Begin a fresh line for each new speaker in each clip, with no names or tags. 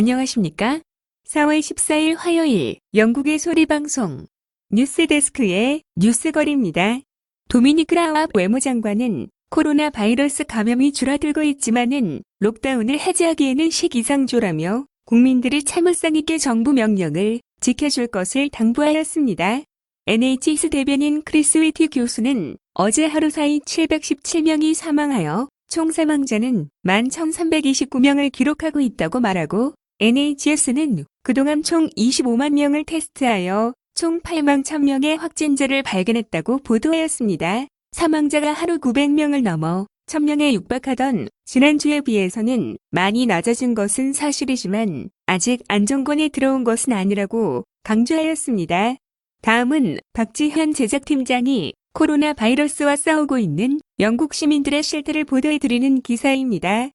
안녕하십니까? 4월 14일 화요일 영국의 소리방송 뉴스데스크의 뉴스거리입니다. 도미니크 라압 외무장관은 코로나 바이러스 감염이 줄어들고 있지만은 록다운을 해제하기에는 시기상조라며 국민들이 참을성 있게 정부 명령을 지켜줄 것을 당부하였습니다. NHS 대변인 크리스 위티 교수는 어제 하루 사이 717명이 사망하여 총 사망자는 11,329명을 기록하고 있다고 말하고 NHS는 그동안 총 25만 명을 테스트하여 총 8만 1000명의 확진자를 발견했다고 보도하였습니다. 사망자가 하루 900명을 넘어 1000명에 육박하던 지난주에 비해서는 많이 낮아진 것은 사실이지만 아직 안정권에 들어온 것은 아니라고 강조하였습니다. 다음은 박지현 제작팀장이 코로나 바이러스와 싸우고 있는 영국 시민들의 실태를 보도해드리는 기사입니다.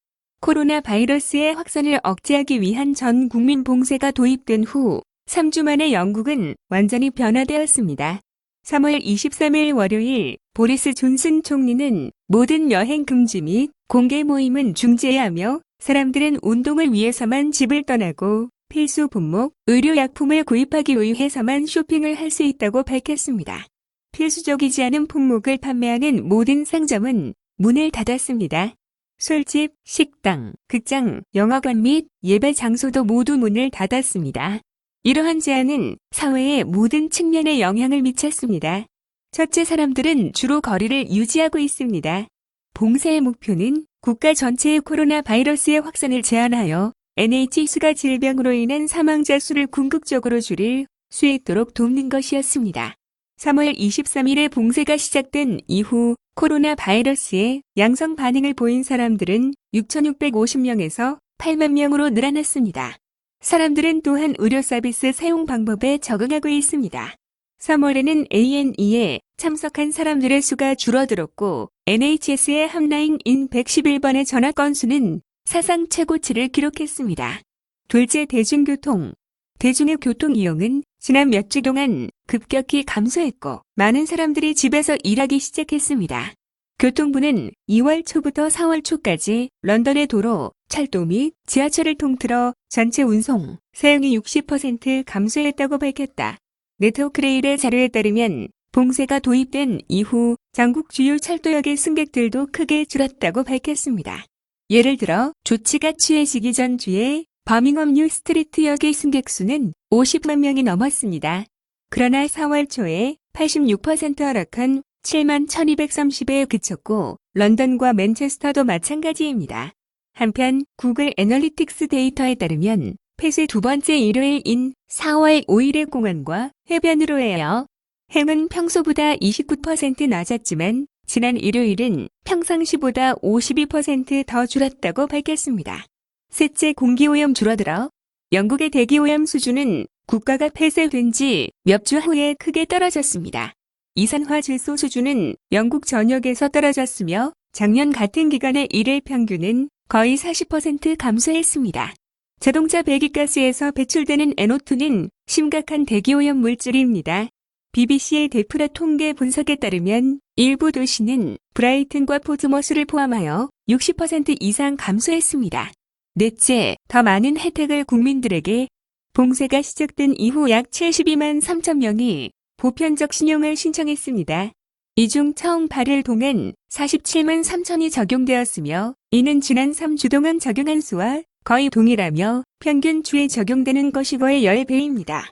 코로나 바이러스의 확산을 억제하기 위한 전 국민 봉쇄가 도입된 후 3주 만에 영국은 완전히 변화되었습니다. 3월 23일 월요일 보리스 존슨 총리는 모든 여행 금지 및 공개 모임은 중지해야 하며 사람들은 운동을 위해서만 집을 떠나고 필수 분목, 의료약품을 구입하기 위해서만 쇼핑을 할 수 있다고 밝혔습니다. 필수적이지 않은 품목을 판매하는 모든 상점은 문을 닫았습니다. 술집, 식당, 극장, 영화관 및 예배 장소도 모두 문을 닫았습니다. 이러한 제한은 사회의 모든 측면에 영향을 미쳤습니다. 첫째 사람들은 주로 거리를 유지하고 있습니다. 봉쇄의 목표는 국가 전체의 코로나 바이러스의 확산을 제한하여 NHS가 질병으로 인한 사망자 수를 궁극적으로 줄일 수 있도록 돕는 것이었습니다. 3월 23일에 봉쇄가 시작된 이후 코로나 바이러스에 양성 반응을 보인 사람들은 6,650명에서 8만 명으로 늘어났습니다. 사람들은 또한 의료 서비스 사용 방법에 적응하고 있습니다. 3월에는 ANE에 참석한 사람들의 수가 줄어들었고 NHS의 함라인인 111번의 전화 건수는 사상 최고치를 기록했습니다. 둘째 대중교통. 대중의 교통 이용은 지난 몇 주 동안 급격히 감소했고 많은 사람들이 집에서 일하기 시작했습니다. 교통부는 2월 초부터 4월 초까지 런던의 도로, 철도 및 지하철을 통틀어 전체 운송 사용이 60% 감소했다고 밝혔다. 네트워크레일의 자료에 따르면 봉쇄가 도입된 이후 전국 주요 철도역의 승객들도 크게 줄었다고 밝혔습니다. 예를 들어 조치가 취해지기 전 주에 버밍엄 뉴 스트리트역의 승객 수는 50만 명이 넘었습니다. 그러나 4월 초에 86% 하락한 7만 1230에 그쳤고 런던과 맨체스터도 마찬가지입니다. 한편 구글 애널리틱스 데이터에 따르면 폐쇄 두 번째 일요일인 4월 5일의 공항과 해변으로예요. 행은 평소보다 29% 낮았지만 지난 일요일은 평상시보다 52%더 줄었다고 밝혔습니다. 셋째 공기오염 줄어들어 영국의 대기오염 수준은 국가가 폐쇄된 지 몇 주 후에 크게 떨어졌습니다. 이산화질소 수준은 영국 전역에서 떨어졌으며 작년 같은 기간의 일일 평균은 거의 40% 감소했습니다. 자동차 배기가스에서 배출되는 NO2는 심각한 대기오염 물질입니다. BBC의 데프라 통계 분석에 따르면 일부 도시는 브라이튼과 포즈머스를 포함하여 60% 이상 감소했습니다. 넷째, 더 많은 혜택을 국민들에게 봉쇄가 시작된 이후 약 72만 3천 명이 보편적 신용을 신청했습니다. 이 중 처음 발을 동안 47만 3천이 적용되었으며 이는 지난 3주 동안 적용한 수와 거의 동일하며 평균 주에 적용되는 것이 거의 10배입니다.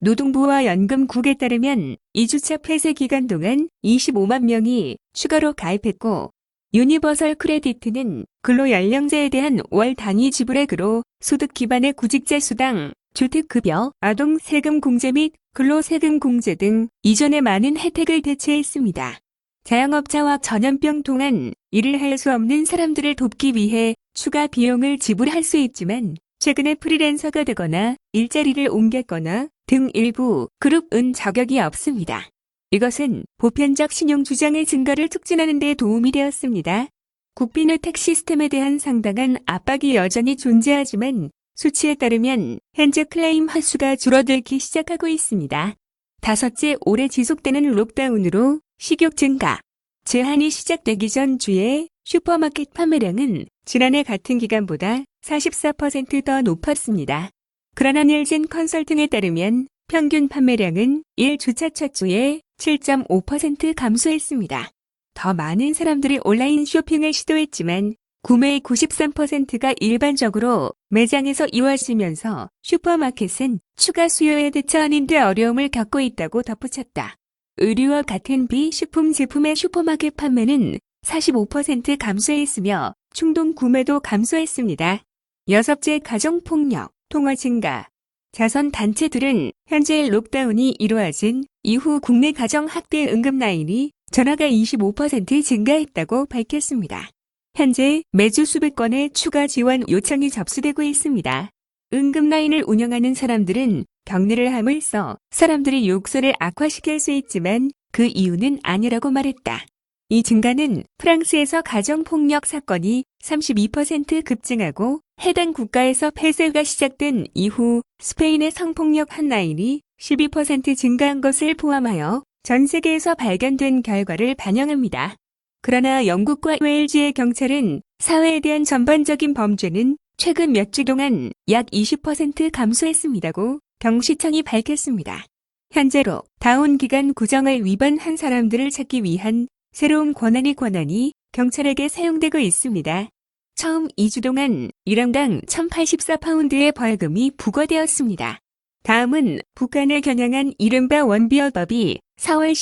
노동부와 연금국에 따르면 2주차 폐쇄 기간 동안 25만 명이 추가로 가입했고 유니버설 크레디트는 근로연령제에 대한 월 단위 지불액으로 소득 기반의 구직자 수당, 주택급여, 아동 세금 공제 및 근로세금 공제 등 이전의 많은 혜택을 대체했습니다. 자영업자와 전염병 동안 일을 할 수 없는 사람들을 돕기 위해 추가 비용을 지불할 수 있지만 최근에 프리랜서가 되거나 일자리를 옮겼거나 등 일부 그룹은 자격이 없습니다. 이것은 보편적 신용 주장의 증가를 촉진하는 데 도움이 되었습니다. 국빈 혜택 시스템에 대한 상당한 압박이 여전히 존재하지만 수치에 따르면 현재 클레임 횟수가 줄어들기 시작하고 있습니다. 다섯째, 오래 지속되는 록다운으로 식욕 증가. 제한이 시작되기 전 주에 슈퍼마켓 판매량은 지난해 같은 기간보다 44%더 높았습니다. 그러나 닐진 컨설팅에 따르면 평균 판매량은 1주차 첫 주에 7.5% 감소했습니다. 더 많은 사람들이 온라인 쇼핑을 시도했지만 구매의 93%가 일반적으로 매장에서 이루어지면서 슈퍼마켓은 추가 수요에 대처하는 데 어려움을 겪고 있다고 덧붙였다. 의류와 같은 비식품 제품의 슈퍼마켓 판매는 45% 감소했으며 충동 구매도 감소했습니다. 여섯째 가정폭력, 통화 증가. 자선 단체들은 현재 록다운이 이루어진 이후 국내 가정 학대 응급 라인이 전화가 25% 증가했다고 밝혔습니다. 현재 매주 수백 건의 추가 지원 요청이 접수되고 있습니다. 응급 라인을 운영하는 사람들은 격리를 함을 써 사람들이 욕설을 악화시킬 수 있지만 그 이유는 아니라고 말했다. 이 증가는 프랑스에서 가정폭력 사건이 32% 급증하고 해당 국가에서 폐쇄가 시작된 이후 스페인의 성폭력 한 라인이 12% 증가한 것을 포함하여 전 세계에서 발견된 결과를 반영합니다. 그러나 영국과 웨일즈의 경찰은 사회에 대한 전반적인 범죄는 최근 몇 주 동안 약 20% 감소했습니다고 경시청이 밝혔습니다. 현재로 다운 기간 구정을 위반한 사람들을 찾기 위한 새로운 권한이 권한이 경찰에게 사용되고 있습니다. 처음 2주 동안 1인당 1084파운드의 벌금이 부과되었습니다. 다음은 북한을 겨냥한 이른바 원비어법이 4월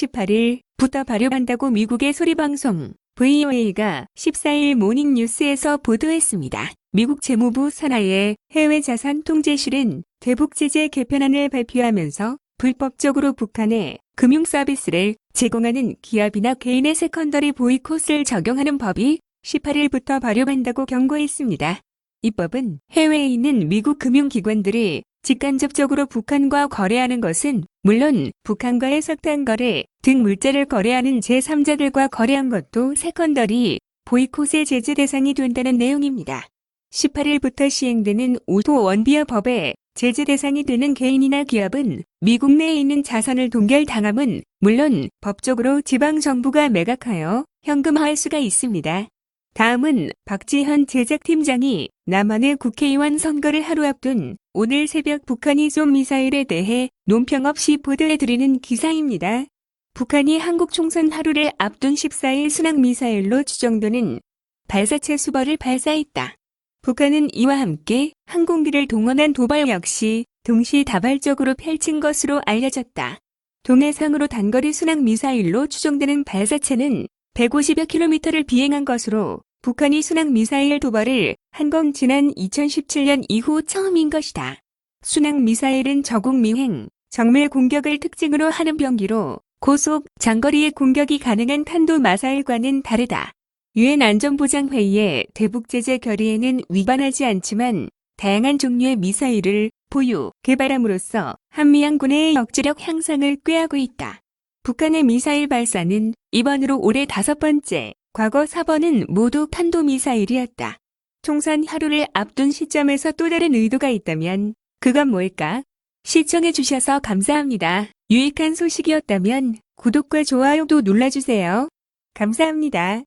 18일부터 발효한다고 미국의 소리방송 VOA가 14일 모닝뉴스에서 보도했습니다. 미국 재무부 산하의 해외 자산 통제실은 대북 제재 개편안을 발표하면서 불법적으로 북한에 금융 서비스를 제공하는 기업이나 개인의 세컨더리 보이콧을 적용하는 법이 18일부터 발효한다고 경고했습니다. 이 법은 해외에 있는 미국 금융기관들이 직간접적으로 북한과 거래하는 것은 물론 북한과의 석탄 거래 등 물자를 거래하는 제3자들과 거래한 것도 세컨더리 보이콧의 제재 대상이 된다는 내용입니다. 18일부터 시행되는 오토 원비어 법에 제재 대상이 되는 개인이나 기업은 미국 내에 있는 자산을 동결당함은 물론 법적으로 지방 정부가 매각하여 현금화할 수가 있습니다. 다음은 박지현 제작팀장이 남한의 국회의원 선거를 하루 앞둔 오늘 새벽 북한이 쏜 미사일에 대해 논평 없이 보도해드리는 기사입니다. 북한이 한국 총선 하루를 앞둔 14일 순항 미사일로 추정되는 발사체 수벌을 발사했다. 북한은 이와 함께 항공기를 동원한 도발 역시 동시다발적으로 펼친 것으로 알려졌다. 동해상으로 단거리 순항 미사일로 추정되는 발사체는 150여 킬로미터를 비행한 것으로 북한이 순항 미사일 도발을 한 건 지난 2017년 이후 처음인 것이다. 순항 미사일은 저국 미행, 정밀 공격을 특징으로 하는 병기로 고속, 장거리의 공격이 가능한 탄도 마사일과는 다르다. 유엔 안전보장회의의 대북 제재 결의에는 위반하지 않지만 다양한 종류의 미사일을 보유, 개발함으로써 한미양군의 역지력 향상을 꾀하고 있다. 북한의 미사일 발사는 이번으로 올해 다섯 번째, 과거 4번은 모두 탄도미사일이었다. 총선 하루를 앞둔 시점에서 또 다른 의도가 있다면 그건 뭘까? 시청해 주셔서 감사합니다. 유익한 소식이었다면 구독과 좋아요도 눌러주세요. 감사합니다.